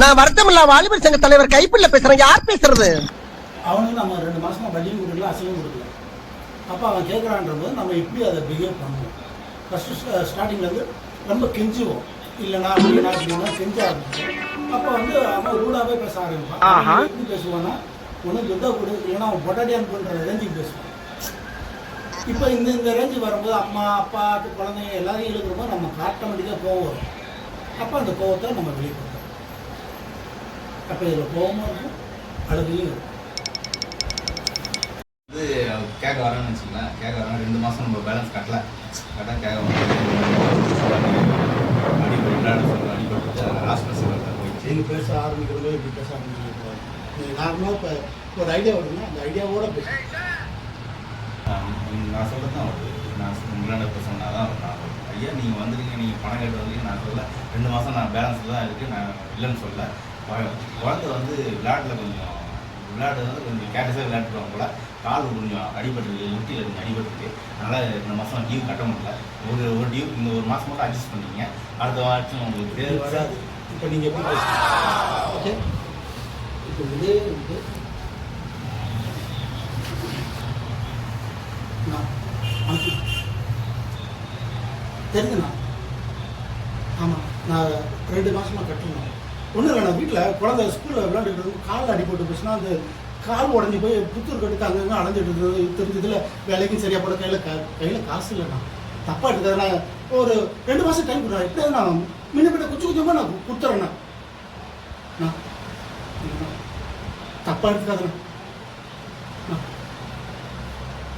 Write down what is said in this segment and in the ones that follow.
நான் வருத்தமில்லா வாலிபர் சங்க தலைவர் கைப்பிள்ள பேசுறேன். யார் பேசுறது? அவனுக்கு நம்ம ரெண்டு மாசமா வட்டியும் கொடுக்கல அசலும் கொடுக்கல. அப்போ அவன் கேட்குறான்ற போது நம்ம எப்படி அதை பிஹேவ் பண்ணுவோம்? ஃபஸ்ட்டு ஸ்டார்டிங்லேருந்து ரொம்ப கெஞ்சுவோம். இல்லைனா அப்படின்னா அப்படின்னா கெஞ்ச ஆரம்பிச்சோம் அப்போ வந்து அவன் ரூடாகவே பேச ஆரம்பிப்பான். எப்படி பேசுவான்னா உனக்கு எதோ கொடு இல்லைன்னா அவன் பொட்டாட்டியான் பண்ணுற ரேஞ்சுக்கு பேசுவான். இப்போ இந்த இந்த ரேஞ்சு வரும்போது அம்மா அப்பா குழந்தைங்க எல்லாரையும் இழுக்கிறப்போ நமக்கு ஆட்டோமேட்டிக்காக கோவம் வரும். அப்போ அந்த கோவத்தை நம்ம வெளிப்படுத்தோம் அப்போ இதில் கோவமும் இருக்கும்? அழுகையும் இருக்கும். வந்து கேட்க வரேன்னு வச்சுங்களேன் கேட்க வரேன் ரெண்டு மாதம் நம்ம பேலன்ஸ் கட்டல. கரெக்டாக கேட்க அடிபட்டு அடிபட்டு ஹாஸ்பிட்டல் போயிடுச்சு. நீங்கள் பேச ஆரம்பிக்கிறதோ இப்படி பேச ஆரம்பிக்கிறோம் நீங்கள் நார்மலாக இப்போ ஒரு ஐடியா வருதுன்னா அந்த ஐடியாவோட பேசுங்க நான் சொல்கிறது தான் வருது. நான் உங்களாண்ட இப்போ சொன்னால் தான். நான் ஐயா நீங்கள் வந்துருங்க நீங்கள் பணம் கேட்டு வந்தீங்க நான் சொல்ல ரெண்டு மாதம் நான் பேலன்ஸ் தான் இருக்குது நான் இல்லைன்னு சொல்ல குழந்தை வந்து விளையாட்டில் கொஞ்சம் விளையாடு வந்து கொஞ்சம் கேட்டஸாக விளையாட்டுருவாங்க போல. கால் கொஞ்சம் அடிபட்டு முட்டியில் கொஞ்சம் அடிபட்டுருக்கு. அதனால் இந்த மாதம் டியூ கட்ட முடியல. ஒரு ஒரு டியூ இந்த ஒரு மாதம் மட்டும் அட்ஜஸ்ட் பண்ணிங்க அடுத்த வாரம் உங்களுக்கு இது வராது. இப்போ நீங்கள் எப்படி ஓகே இப்போ இதே வந்து தெரிஞ்சுண்ணா ஆமாம் நான் ரெண்டு மாசமாக கட்டணும். ஒன்றும் இல்லை நான் வீட்டில் குழந்தை ஸ்கூலில் விளையாண்டுட்டு இருக்கும். காலில் அடிபட்டு போச்சுன்னா அந்த கால் உடஞ்சி போய் புத்தூர் கட்டுக்கு அங்கங்கே அலைஞ்சிட்டு இருந்தது தெரிஞ்சதில் வேலைக்கும் சரியாக போட கையில் க கையில் காசு இல்லைண்ணா தப்பாக எடுத்தது நான் ஒரு ரெண்டு மாதம் டைம் கொடுறேன். எப்படியாவது நான் முன்ன பின்ன கொஞ்சம் கொஞ்சமாக நான் கொடுத்துறேண்ணா அண்ணா, எடுத்துக்காதுண்ணா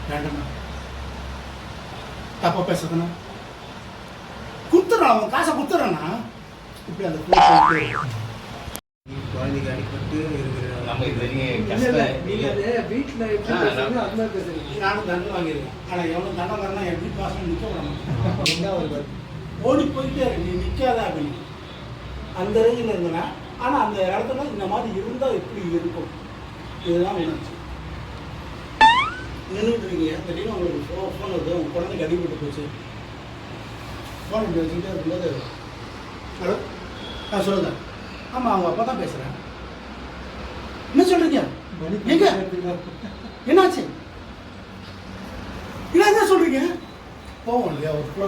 வேண்டாண்ணா தப்பாக பேசுறதுண்ணா கொடுத்துட்றான் அவன் காசை கொடுத்துட்றாண்ணா இப்படி அந்த. குழந்தைக்கு அடிபட்டு இருக்கிற நம்ம இது வரைக்கும் வீட்ல எப்படி. நானும் தண்டனை வாங்கியிருக்கேன். ஆனால் எவ்வளோ தண்டனை வரனா என் வீட்டு வாசல் நிற்க விட? ஓடி போயிட்டே இருக்கு. நீ நிற்காத அப்படின்னு. அந்த ரேஞ்சில் இருந்தனா ஆனால் அந்த இடத்துல இந்த மாதிரி இருந்தால் எப்படி இருக்கும்? இதுதான் உணர்ச்சி நின்றுட்டு இருக்கீங்க. திடீர்னு உங்களுக்கு ஃபோ ஃபோன் வருது. உங்கள் குழந்தைக்கு அடிபட்டு போச்சு. ஃபோன் இப்படி வச்சுக்கிட்டே இருக்கும்போது ஹலோ ஆ சொல்லுங்க ஆமாம் அவங்க அப்பா தான் பேசுகிறேன் என்ன சொல்கிறீங்க எங்க? என்னாச்சு? என்ன என்ன சொல்கிறீங்க போவோம் இல்லையா ஒரு ஃப்ளோ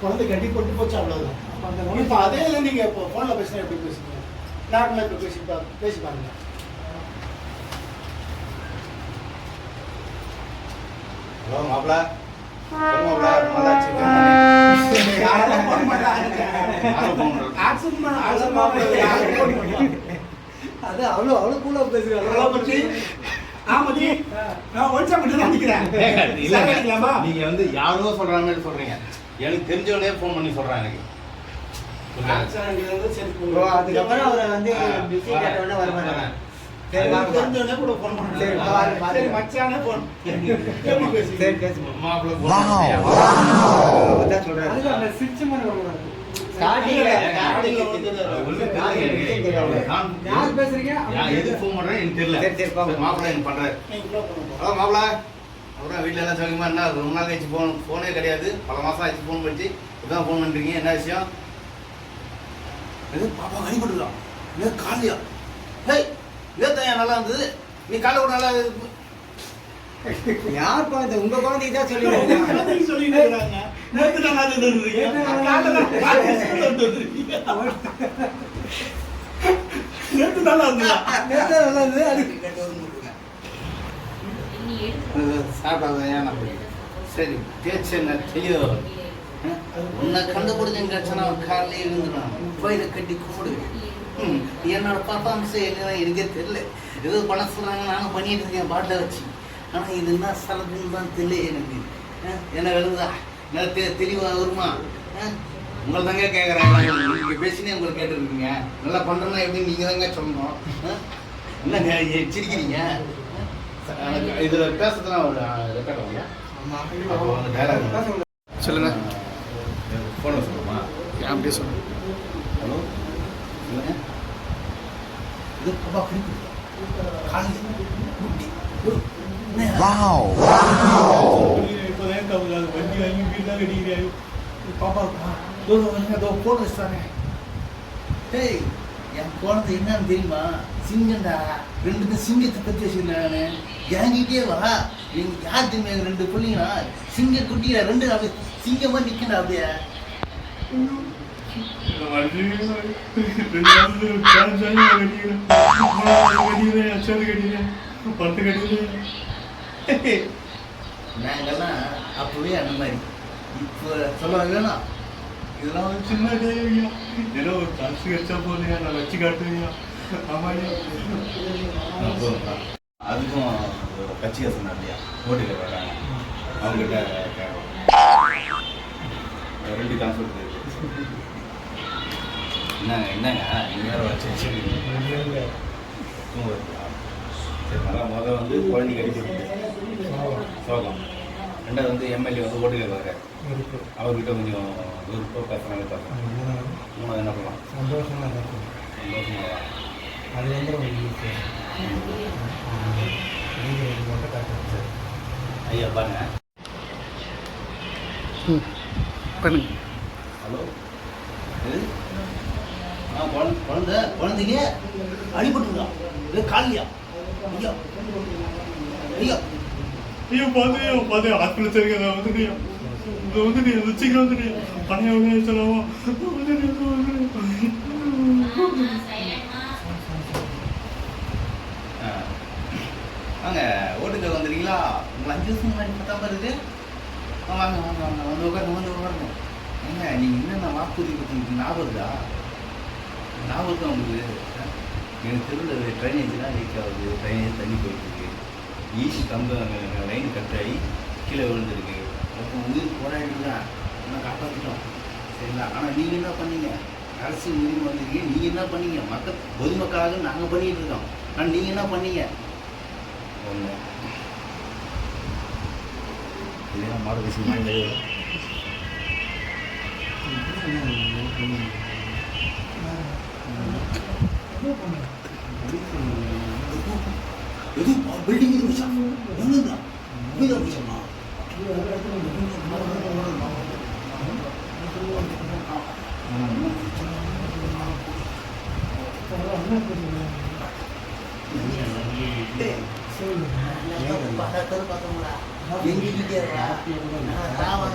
குழந்தை கட்டி கொண்டு போச்சு அவ்வளோதான் இப்போ அதே நீங்கள் இப்போ ஃபோனில் பேசினா எப்படி பேசுறீங்க? நார்மலாக இப்போ பேசி பா பேசி பாருங்க. ஹலோ மாப்பிள்ள மாப்பிள்ள ரொம்ப நாளாச்சு. phone பண்ணி. யாரும் போட மாட்டாங்க. அது அவ்வளவு அவ்வளவு கூலா பேசுறாங்க ஹலோ மச்சி. ஆ மச்சி. நான் ஒன்சா மட்டும் தான் நிக்கிறேன். இல்லைங்க. சார் அடிக்கலாமா? நீங்க வந்து யாரோ சொல்ற மாதிரி சொல்றீங்க. எனக்கு தெரிஞ்சவனே ஃபோன் பண்ணி சொல்றான் எனக்கு. அதுக்கப்புறம் அவரை வந்து பிஸி கேட்டவுடனே வர பேசுமா மாப்பிள்ள அந்த சிரிச்ச மாதிரி மாப்பிள்ள அப்புறம் வீட்டில் எல்லாம் சௌக்கியமா என்ன ரொம்ப நாள் கழிச்சு ஃபோன் ஃபோனே கிடையாது. பல மாசம் ஆச்சு ஃபோன் பண்ணிச்சு இதான் ஃபோன் பண்றீங்க. என்ன விஷயம்? எது பாப்பா கடிபட்டுலாம் என்ன காலியா. ஹேய் நேத்தான் நல்லா இருந்தது? நீ காலை கூட நல்லா. யார் குழந்தை உங்க குழந்தைக்கு தான் சொல்லி இருக்காங்க. நேத்து ஸ்கூல்ல இருந்து. நேத்து நல்லா இருந்ததா? நேத்தா நல்லா இருந்தது, அது சாப்பிடாத ஏன் அப்படி? சரி பேச்சு என்ன? செய்ய உன்னை கண்டுபிடிச்ச கட்சனா காலையில இருந்துடும் கோயிலை கட்டி ம், என்னோட பர்ஃபார்மன்ஸ் என்ன எனக்கே தெரியல. ஏதோ பண்ண சொல்றாங்க நானும் பண்ணிட்டு இருக்கேன் பாட்டில் வச்சு. ஆனா இது என்ன சலதுன்னு தான் தெரியல எனக்கு. என்ன விழுந்தா என்ன தெ தெளிவா வருமா? உங்களை தாங்க கேட்குறாங்க நீங்கள் பேசினே உங்களை கேட்டுருக்கீங்க. நல்லா பண்ணுறேன்னா எப்படி நீங்கள் தாங்க சொல்லணும்? ஆ? என்னங்க சிரிக்கிறீங்க இதில் பேசுறதுலாம் ஒரு ரெக்கார்ட் ஆகும் அப்போ. சொல்லுங்க. ஃபோனை சொல்லுமா அப்படியே சொல்லுங்க. ஹலோ? சொல்லுங்க. இது பாப்பா பிடிக்கும் காலையில் முட்டி இப்பதான் கவுல வண்டி வாங்கி வீட்டுல கட்டிக்கிறாரு பாப்பா தோ வந்து அதோ போன் வச்சுட்டாங்க டேய் என் குழந்தை என்னன்னு தெரியுமா சிங்கம்டா ரெண்டு சிங்கத்தை பற்றி என்கிட்டயே வா எங்க யார் தெரியுமா ரெண்டு பிள்ளைங்களா சிங்க குட்டியா ரெண்டு அப்படியே சிங்கமா நிக்கணும் அப்படியே நாங்கெல்லாம் அப்பவே அந்த மாதிரி. இப்போ சொல்ல வேணாம். இதெல்லாம் ஒரு சின்ன டைரியா ஏதோ ஒரு சான்ஸ் கிடைச்சா போதுயா நான் வச்சு காட்டுவியா ஆமாயா அதுக்கும் ஒரு கட்சிகாசன் இல்லையா ஓட்டுக்கு வராங்க அவங்ககிட்ட. ரெண்டு கான்செப்ட் இருக்கு. என்னங்க என்னங்க? நீங்கள் வேறு வச்சு வச்சுருக்கீங்க. சரி அதான் முதல்ல வந்து குழந்தைங்க அடிக்கிறது சோகம். ரெண்டாவது வந்து எம்எல்ஏ வந்து ஓட்டு கேட்க அவர்கிட்ட கொஞ்சம் விருப்பம் பேசுகிறாங்க பேசுகிறாங்க மூணாவது என்ன பண்ணலாம்? சந்தோஷமா இருக்கும் சந்தோஷமாக அது வந்து உங்களுக்கு மட்டும் கரெக்டாக ஐயா பாருங்க. பண்ணுங்க. ஹலோ? குழந்தை குழந்தை குழந்தைங்க அடிபட்டுருக்கா. இது காலியா ஐயா. ஐயா. ஐயோ பாதையோ பாதையோ ஹாஸ்பிட்டல் சரிங்க வந்துட்டியா வந்துட்டியா சீக்கிரம் வந்துட்டியா பழைய உடனே வாங்க ஓட்டுக்கு வந்துடுறீங்களா உங்களை அஞ்சு வருஷம் முன்னாடி பார்த்தா வருது ஆ, வாங்க வாங்க வாங்க. வந்து உட்காருங்க வந்து உட்காருங்க. ஏங்க நீங்கள் என்னென்ன வாக்குறுதி கொடுத்தீங்க ஞாபகம் இருக்கா? ஞாபகம் இருக்கா உங்களுக்கு? எனக்கு தெருவில் ட்ரைனேஜ்லாம் லீக் ஆகுது ட்ரைனேஜ் தண்ணி போயிட்டுருக்கு ஈசி கம்பம் லைன் கட் ஆகி கீழே விழுந்துருக்கு. அப்போ உயிர் போராடி தான் நான் காப்பாற்றிட்டோம் சரிங்களா? ஆனால் நீங்கள் என்ன பண்ணீங்க? அரசு உரிமை வந்திருக்கீங்க நீங்கள் என்ன பண்ணீங்க? மக்கள் பொதுமக்களாக நாங்கள் பண்ணிட்டு இருக்கோம். ஆனால் நீங்கள் என்ன பண்ணீங்க? ஒன்று இல்லைன்னா மாடு விஷயமா இல்லை எது பில்டிங் இது விஷயம் எங்கேருந்தா வீடு விஷயமா பார்த்தா பார்த்தோம்டா எங்க வீட்டே ராவண